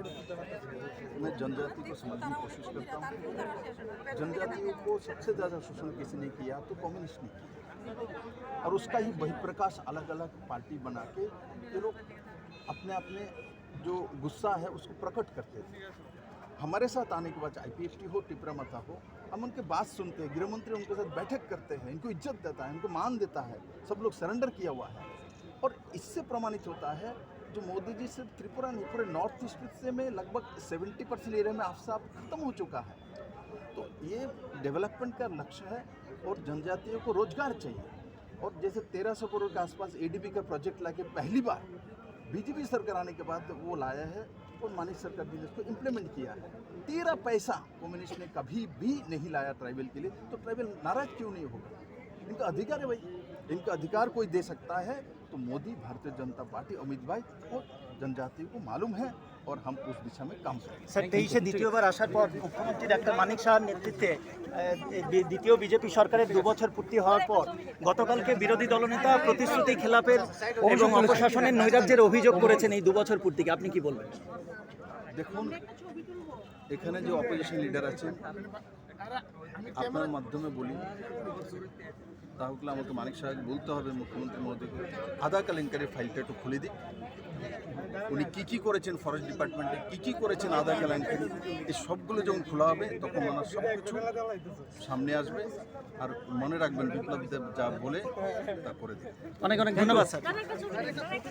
मैं जनजाति को समझने की कोशिश करता हूँ। जनजातियों को सबसे ज़्यादा शोषण किसी ने किया तो कम्युनिस्ट ने किया। और उसका ही बहिप्रकाश अलग अलग पार्टी बना के ये लोग अपने अपने जो गुस्सा है उसको प्रकट करते थे। हमारे साथ आने के बाद आईपीएफटी हो, टिपरा मता हो, हम उनके बात सुनते हैं, गृहमंत्री उनके साथ बैठक करते हैं, इनको इज़्ज़त देता है, इनको मान देता है, सब लोग सरेंडर किया हुआ है। और इससे प्रमाणित होता है जो मोदी जी से त्रिपुरा नहीं, पूरे नॉर्थ ईस्ट से में लगभग 70 परसेंट एरिया में आपसाब खत्म हो चुका है। तो ये डेवलपमेंट का लक्ष्य है और जनजातियों को रोज़गार चाहिए। और जैसे तेरह सौ करोड़ के आसपास एडीबी का प्रोजेक्ट लाके पहली बार बीजेपी सरकार आने के बाद वो लाया है और मानिक सरकार जी ने इसको इम्प्लीमेंट किया है। तेरह पैसा कम्युनिस्ट ने कभी भी नहीं लाया ट्राइबल के लिए तो ट्राइबल नाराज़ क्यों नहीं होगा? इनका अधिकार है भाई इनका अधिकार कोई दे सकता है तो मोदी भारतीय जनता पार्टी अमित भाई और जनजातियों को मालूम है और हम उस दिशा में काम करेंगे স্যার তেইশে দ্বিতীয়বার আসার পর মুখ্যমন্ত্রী ডাক্তার মানিক শাহর নেতৃত্বে আহ, বি- দ্বিতীয় বিজেপি সরকারের দু বছর পূর্তি হওয়ার পর গতকালকে বিরোধী দলনেতা প্রতিশ্রুতি খেলাপের এবং অপশাসনের নৈরাজ্যের অভিযোগ করেছেন এই দু বছর পূর্তিকে আপনি কি বলবেন দেখুন এখানে যে অপোজিশন লিডার আছেন আপনার মাধ্যমে বলি, তাহলে আমাকে মানিক সাহেব বলতে হবে মুখ্যমন্ত্রী মহোদয়কে। আধা কেলেঙ্কারি ফাইলটা একটু খুলে দিক উনি কী কী করেছেন ফরেস্ট ডিপার্টমেন্টে কী কী করেছেন আধা কেলেঙ্কারি এই সবগুলো যখন খোলা হবে, তখন ওনার সব কিছু সামনে আসবে। আর মনে রাখবেন বিপ্লব দেব যা বলে, তা করে দেবে অনেক অনেক ধন্যবাদ, স্যার।